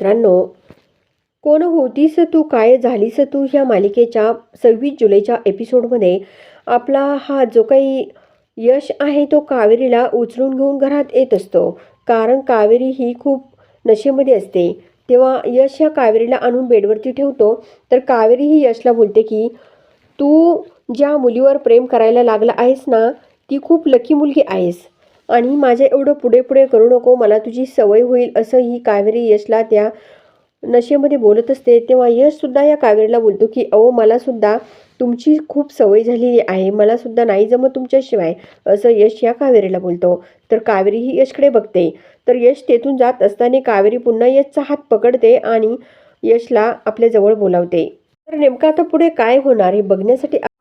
मित्रांनो कोण होतीस तू? काय झालीस तू? ह्या मालिकेच्या सव्वीस जुलैच्या एपिसोडमध्ये आपला हा जो काही यश आहे तो कावेरीला उचलून घेऊन घरात येत असतो. कारण कावेरी ही खूप नशेमध्ये असते. तेव्हा यश ह्या कावेरीला आणून बेडवरती ठेवतो. तर कावेरी ही यशला बोलते की तू ज्या मुलीवर प्रेम करायला लागला आहेस ना ती खूप लकी मुलगी आहेस. आणि माझ्या एवढं पुढे पुढे करू नको मला तुझी सवय होईल असं ही कावेरी यशला त्या नशेमध्ये बोलत असते. तेव्हा यशसुद्धा या कावेरीला बोलतो की अहो मलासुद्धा तुमची खूप सवय झालेली आहे मलासुद्धा नाही जमत तुमच्याशिवाय असं यश या कावेरीला बोलतो. तर कावेरी ही यशकडे बघते. तर यश तेथून जात असताना कावेरी पुन्हा यशचा हात पकडते आणि यशला आपल्याजवळ बोलावते. तर नेमकं आता पुढे काय होणार हे बघण्यासाठी